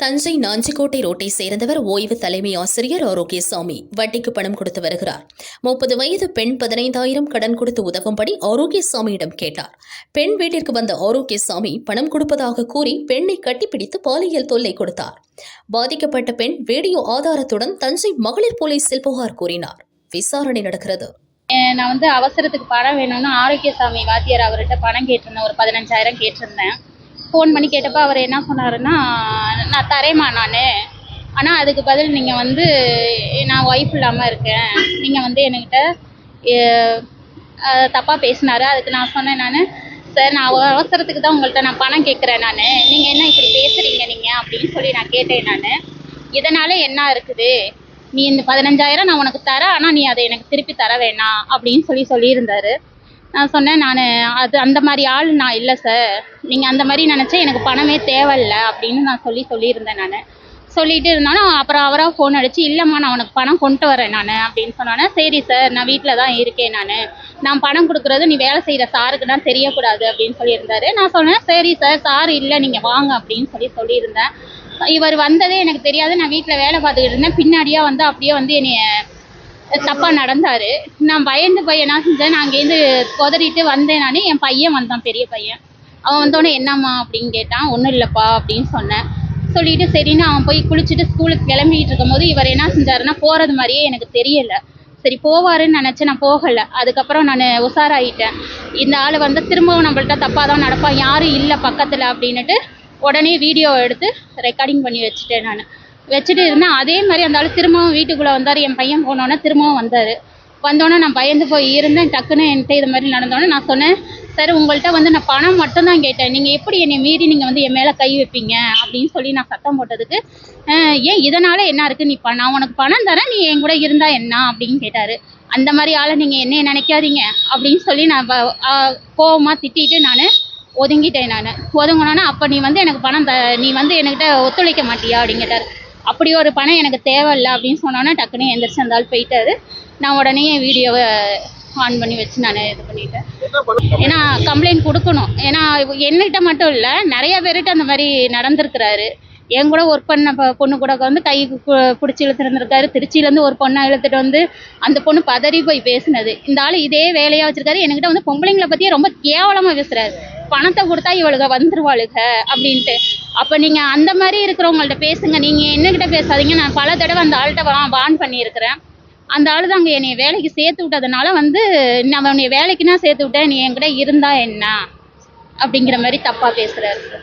தஞ்சை நாஞ்சிக்கோட்டை ரோட்டை சேர்ந்தவர் ஓய்வு தலைமை ஆசிரியர் ஆரோக்கியசாமி. வட்டிக்கு பணம் கொடுத்து வருகிறார். முப்பது வயது பெண் பதினைந்தாயிரம் கடன் கொடுத்து உதவும்படி ஆரோக்கியசாமியிடம் கேட்டார். பெண் வீட்டிற்கு வந்த ஆரோக்கியசாமி பணம் கொடுப்பதாக கூறி பெண்ணை கட்டிப்பிடித்து பாலியல் தொல்லை கொடுத்தார். பாதிக்கப்பட்ட பெண் வீடியோ ஆதாரத்துடன் தஞ்சை மகளிர் போலீசில் புகார் கூறினார். விசாரணை நடக்கிறது. நான் வந்து அவசரத்துக்கு பணம் வேணும்னு ஆரோக்கியசாமி வாத்தியார் அவர்கிட்ட பணம் கேட்டிருந்தேன். ஒரு பதினஞ்சாயிரம் கேட்டிருந்தேன். ஃபோன் பண்ணி கேட்டப்போ அவர் என்ன சொன்னாருன்னா நான் தரேம்மா நான். ஆனால் அதுக்கு பதில் நீங்கள் வந்து நான் ஒய்ஃப் இல்லாமல் இருக்கேன். நீங்கள் வந்து என்கிட்ட தப்பாக பேசினாரு. அதுக்கு நான் சொன்னேன் நான். சார் நான் அவசரத்துக்கு தான் உங்கள்கிட்ட நான் பணம் கேட்குறேன் நான். நீங்கள் என்ன இப்படி பேசுகிறீங்க நீங்கள் அப்படின்னு சொல்லி நான் கேட்டேன் நான். இதனால் என்ன இருக்குது? நீ இந்த பதினஞ்சாயிரம் நான் உனக்கு தரேன். ஆனால் நீ அதை எனக்கு திருப்பி தர வேணாம் அப்படின்னு சொல்லி சொல்லியிருந்தாரு. நான் சொன்னேன் நான் அது அந்த மாதிரி ஆள் நான் இல்லை சார் நீங்கள் அந்த மாதிரி நினச்சா எனக்கு பணமே தேவையில்ல அப்படின்னு நான் சொல்லி சொல்லியிருந்தேன் நான். சொல்லிட்டு இருந்தாலும் அப்புறம் அவராக ஃபோன் அடிச்சு இல்லைம்மா நான் உனக்கு பணம் கொண்டு வரேன் நான் அப்படின்னு சொன்னோன்னே சரி சார் நான் வீட்டில் தான் இருக்கேன் நான். நான் பணம் கொடுக்குறது நீ வேலை செய்கிற சாருக்கு தான் தெரியக்கூடாது அப்படின்னு சொல்லியிருந்தாரு. நான் சொன்னேன் சரி சார் சார் இல்லை நீங்கள் வாங்க அப்படின்னு சொல்லி சொல்லியிருந்தேன். இவர் வந்ததே எனக்கு தெரியாது. நான் வீட்டில் வேலை பார்த்துக்கிட்டு இருந்தேன். பின்னாடியே வந்து அப்படியே வந்து என்னைய தப்பாக நடந்தார். நான் பயந்து போய் என்ன செஞ்சேன் நான் அங்கேருந்து குதறிட்டு வந்தேன் நான். என் பையன் வந்தான் பெரிய பையன். அவன் வந்தோடனே என்னம்மா? அப்படின்னு கேட்டான். ஒன்றும் இல்லைப்பா அப்படின்னு சொன்னேன். சொல்லிட்டு சரின்னு அவன் போய் குளிச்சுட்டு ஸ்கூலுக்கு கிளம்பிட்டு இருக்கும்போது இவர் என்ன செஞ்சாருன்னா போகிறது மாதிரியே எனக்கு தெரியல. சரி போவாருன்னு நினச்சேன். நான் போகலை. அதுக்கப்புறம் நான் உஷாராயிட்டேன். இந்த ஆள் வந்து திரும்பவும் நம்மள்ட்ட தப்பாக தான் நடப்பான். யாரும் இல்லை பக்கத்தில் அப்படின்னுட்டு உடனே வீடியோ எடுத்து ரெக்கார்டிங் பண்ணி வச்சுட்டேன் நான். வச்சுட்டு இருந்தேன். அதே மாதிரி அந்த ஆள் திரும்பவும் வீட்டுக்குள்ளே வந்தார். என் பையன் போனோன்னே திரும்பவும் வந்தார். வந்தோடனே நான் பயந்து போய் இருந்தேன். டக்குன்னு என்கிட்ட இது மாதிரி நடந்தோடனே நான் சொன்னேன் சார் உங்கள்கிட்ட வந்து நான் பணம் மட்டும்தான் கேட்டேன். நீங்கள் எப்படி என்னை மீறி நீங்கள் வந்து என் மேலே கை வைப்பீங்க? அப்படின்னு சொல்லி நான் சத்தம் போட்டதுக்கு ஏன் இதனால் என்ன இருக்குது நீ நான் உனக்கு பணம் தரேன் நீ என் கூட இருந்தால் என்ன? அப்படின்னு கேட்டார். அந்த மாதிரி ஆளை நீங்கள் என்னைய நினைக்காதீங்க அப்படின்னு சொல்லி நான் கோவமாக திட்டிட்டு நான் ஒதுங்கிட்டேன் நான். ஒதுங்கினோன்னே அப்போ நீ வந்து எனக்கு பணம் த நீ வந்து என்கிட்ட ஒத்துழைக்க மாட்டியா? அப்படின்னு கேட்டார். அப்படி ஒரு பணம் எனக்கு தேவையில்ல அப்படின்னு சொன்னோன்னே டக்குன்னு எந்திரிச்சு அந்த ஆள் போயிட்டாரு. நான் உடனே வீடியோவை ஆன் பண்ணி வச்சு நான் இது பண்ணிட்டேன். ஏன்னா கம்ப்ளைண்ட் கொடுக்கணும். ஏன்னா என்கிட்ட மட்டும் இல்லை நிறைய பேர்கிட்ட அந்த மாதிரி நடந்திருக்கிறாரு. என் கூட ஒர்க் பண்ண பொண்ணு கூட வந்து கை பிடிச்சி இழுத்துருந்துருக்காரு. திருச்சியிலேருந்து ஒரு பொண்ணை இழுத்துட்டு வந்து அந்த பொண்ணு பதறி போய் பேசினது. இந்த ஆள் இதே வேலையாக வச்சுருக்காரு. என்கிட்ட வந்து பொம்பளைங்களை பற்றியே ரொம்ப கேவலமாக பேசுகிறாரு பணத்தை கொடுத்தா இவளுக வந்துருவாளுக அப்படின்ட்டு. அப்போ நீங்கள் அந்த மாதிரி இருக்கிறவங்கள்ட்ட பேசுங்க. நீங்கள் என்னகிட்ட பேசாதீங்க. நான் பல தடவை அந்த ஆள்கிட்ட வா வான் பண்ணியிருக்கிறேன். அந்த ஆள் தான் அங்கே என்னை வேலைக்கு சேர்த்து விட்டதுனால வந்து நான் உன்னை வேலைக்குன்னா சேர்த்து விட்டேன். நீ என்கிட்ட இருந்தா என்ன? அப்படிங்கிற மாதிரி தப்பாக பேசுகிறாரு